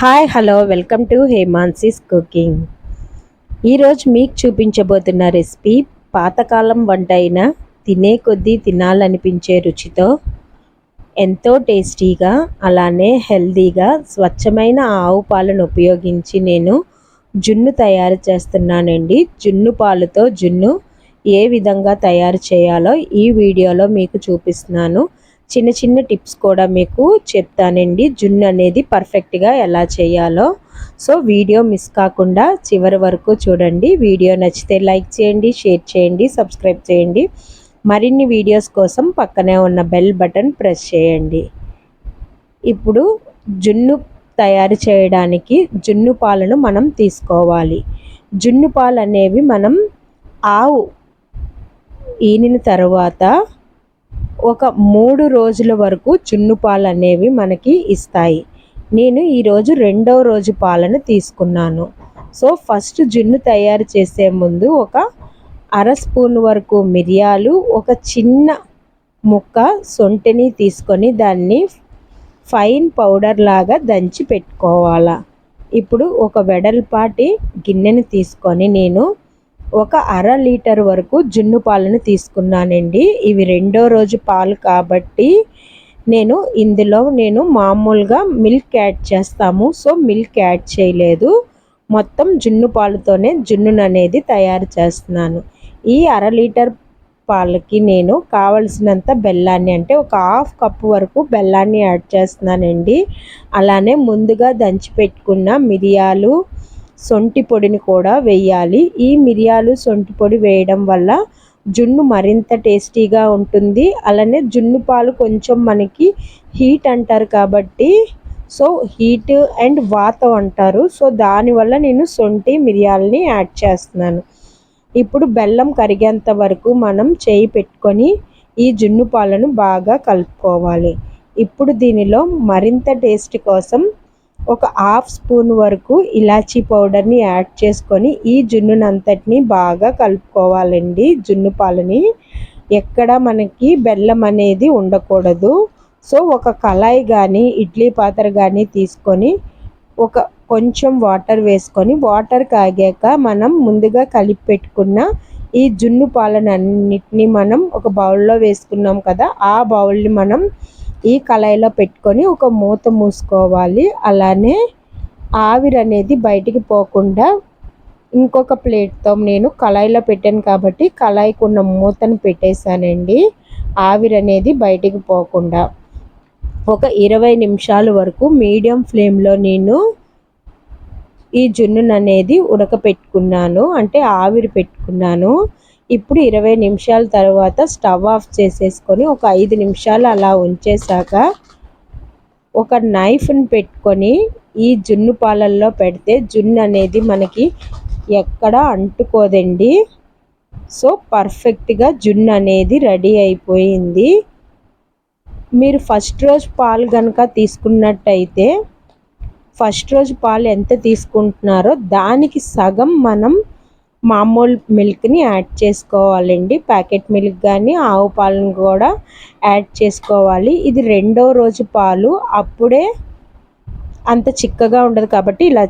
Hi hello welcome to Hemansi's cooking ఈరోజు మీకు చూపించబోతున్న recipe పాతకాలం వంట అయిన తినే కొద్దీ తినాలనిపించే రుచితో ఎంతో టేస్టీగా అలానే హెల్దీగా స్వచ్ఛమైన ఆవు పాలను ఉపయోగించి నేను జున్ను తయారు చేస్తున్నానండి. జున్ను పాలతో జున్ను ఏ విధంగా తయారు చేయాలో ఈ వీడియోలో మీకు చూపిస్తున్నాను. చిన్న చిన్న టిప్స్ కూడా మీకు చెప్తానండి. జున్ను అనేది పర్ఫెక్ట్గా ఎలా చేయాలో. సో వీడియో మిస్ కాకుండా చివరి వరకు చూడండి. వీడియో నచ్చితే లైక్ చేయండి షేర్ చేయండి సబ్స్క్రైబ్ చేయండి. మరిన్ని వీడియోస్ కోసం పక్కనే ఉన్న బెల్ బటన్ ప్రెస్ చేయండి. ఇప్పుడు జున్ను తయారు చేయడానికి జున్ను పాలను మనం తీసుకోవాలి. జున్ను పాలు అనేవి మనం ఆవు ఈనిన తర్వాత ఒక మూడు రోజుల వరకు చున్ను పాలు అనేవి మనకి ఇస్తాయి. నేను ఈరోజు రెండవ రోజు పాలను తీసుకున్నాను. సో ఫస్ట్ జున్ను తయారు చేసే ముందు ఒక అర స్పూన్ వరకు మిరియాలు ఒక చిన్న ముక్క సొంటిని తీసుకొని దాన్ని ఫైన్ పౌడర్ లాగా దంచి పెట్టుకోవాలా. ఇప్పుడు ఒక వెడల్పాటి గిన్నెని తీసుకొని నేను ఒక అర లీటర్ వరకు జున్ను పాలను తీసుకున్నానండి. ఇవి రెండో రోజు పాలు కాబట్టి నేను ఇందులో నేను మామూలుగా మిల్క్ యాడ్ చేస్తాము. సో మిల్క్ యాడ్ చేయలేదు. మొత్తం జున్ను పాలుతోనే జున్నును అనేది తయారు చేస్తున్నాను. ఈ అర లీటర్ పాలకి నేను కావలసినంత బెల్లాన్ని అంటే ఒక హాఫ్ కప్ వరకు బెల్లాన్ని యాడ్ చేస్తున్నానండి. అలానే ముందుగా దంచి పెట్టుకున్న మిరియాలు సొంటి పొడిని కూడా వేయాలి. ఈ మిరియాలు సొంటి పొడి వేయడం వల్ల జున్ను మరింత టేస్టీగా ఉంటుంది. అలానే జున్ను పాలు కొంచెం మనకి హీట్ అంటారు కాబట్టి సో హీట్ అండ్ వాతం అంటారు. సో దానివల్ల నేను సొంటి మిరియాలని యాడ్ చేస్తున్నాను. ఇప్పుడు బెల్లం కరిగేంత వరకు మనం చేయి పెట్టుకొని ఈ జున్ను పాలను బాగా కలుపుకోవాలి. ఇప్పుడు దీనిలో మరింత టేస్ట్ కోసం ఒక హాఫ్ స్పూన్ వరకు ఇలాచీ పౌడర్ని యాడ్ చేసుకొని ఈ జున్నునంతటిని బాగా కలుపుకోవాలండి జున్ను పాలని. ఎక్కడ మనకి బెల్లం అనేది ఉండకూడదు. సో ఒక కళాయి కానీ ఇడ్లీ పాత్ర కానీ తీసుకొని ఒక కొంచెం వాటర్ వేసుకొని వాటర్ కాగాక మనం ముందుగా కలిపి పెట్టుకున్న ఈ జున్ను పాలనన్నిటినీ మనం ఒక బౌల్లో వేసుకున్నాం కదా ఆ బౌల్ని మనం ఈ కళాయిలో పెట్టుకొని ఒక మూత మూసుకోవాలి. అలానే ఆవిరి అనేది బయటికి పోకుండా ఇంకొక ప్లేట్తో నేను కళాయిలో పెట్టాను కాబట్టి కళాయికి ఉన్న మూతను పెట్టేశానండి. ఆవిరి అనేది బయటికి పోకుండా ఒక ఇరవై నిమిషాల వరకు మీడియం ఫ్లేమ్లో నేను ఈ జున్నును అనేది ఉడకపెట్టుకున్నాను. అంటే ఆవిరి పెట్టుకున్నాను. ఇప్పుడు ఇరవై నిమిషాల తర్వాత స్టవ్ ఆఫ్ చేసేసుకొని ఒక ఐదు నిమిషాలు అలా ఉంచేసాక ఒక నైఫ్ని పెట్టుకొని ఈ జున్ను పాలల్లో పెడితే జున్ను అనేది మనకి ఎక్కడ అంటుకోదండి. సో పర్ఫెక్ట్గా జున్ను అనేది రెడీ అయిపోయింది. మీరు ఫస్ట్ రోజు పాలు కనుక తీసుకున్నట్టయితే ఫస్ట్ రోజు పాలు ఎంత తీసుకుంటున్నారో దానికి సగం మనం మామూలు మిల్క్ని యాడ్ చేసుకోవాలండి. ప్యాకెట్ మిల్క్ కానీ ఆవు పాలను కూడా యాడ్ చేసుకోవాలి. ఇది రెండో రోజు పాలు. అప్పుడే అంత చిక్కగా ఉండదు కాబట్టి ఇలా